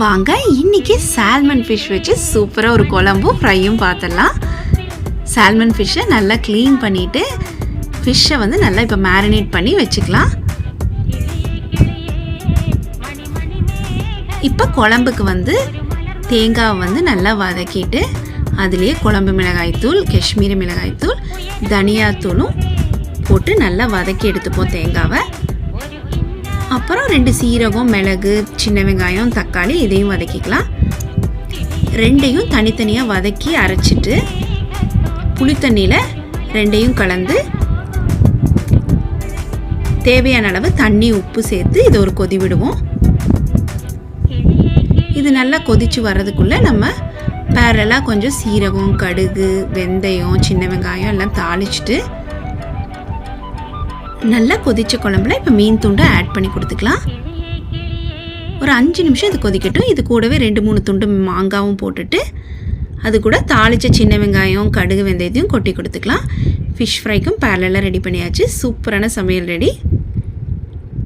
வாங்க இன்னைக்கு salmon fish வச்சு சூப்பராக ஒரு குழம்பும் ஃப்ரையும் பார்த்துடலாம். சால்மன் ஃபிஷ்ஷை நல்லா க்ளீன் பண்ணிவிட்டு ஃபிஷ்ஷை வந்து நல்லா இப்போ மேரினேட் பண்ணி வச்சுக்கலாம். இப்போ குழம்புக்கு வந்து தேங்காவை வந்து நல்லா வதக்கிட்டு அதுலேயே குழம்பு மிளகாய்த்தூள் காஷ்மீரி மிளகாய்த்தூள் தனியாத்தூளும் போட்டு நல்லா வதக்கி எடுத்துப்போம் தேங்காவை. அப்புறம் ரெண்டு சீரகம் மிளகு சின்ன வெங்காயம் தக்காளி இதையும் வதக்கிக்கலாம். ரெண்டையும் தனித்தனியாக வதக்கி அரைச்சிட்டு புளித்தண்ணியில் ரெண்டையும் கலந்து தேவையான அளவு தண்ணி உப்பு சேர்த்து இதை ஒரு கொதி விடுவோம். இது நல்லா கொதிச்சு வர்றதுக்குள்ளே நம்ம பேரலாக கொஞ்சம் சீரகம் கடுகு வெந்தயம் சின்ன வெங்காயம் எல்லாம் தாளிச்சிட்டு நல்லா கொதிச்ச குழம்புல இப்போ மீன் துண்டை ஆட் பண்ணி கொடுத்துக்கலாம். ஒரு அஞ்சு நிமிஷம் இது கொதிக்கட்டும். இது கூடவே ரெண்டு மூணு துண்டு மாங்காவும் போட்டுட்டு அது கூட தாளித்த சின்ன வெங்காயம் கடுகு வெந்தயத்தையும் கொட்டி கொடுத்துக்கலாம். ஃபிஷ் ஃப்ரைக்கும் பேரலாக ரெடி பண்ணியாச்சு. சூப்பரான சமையல் ரெடி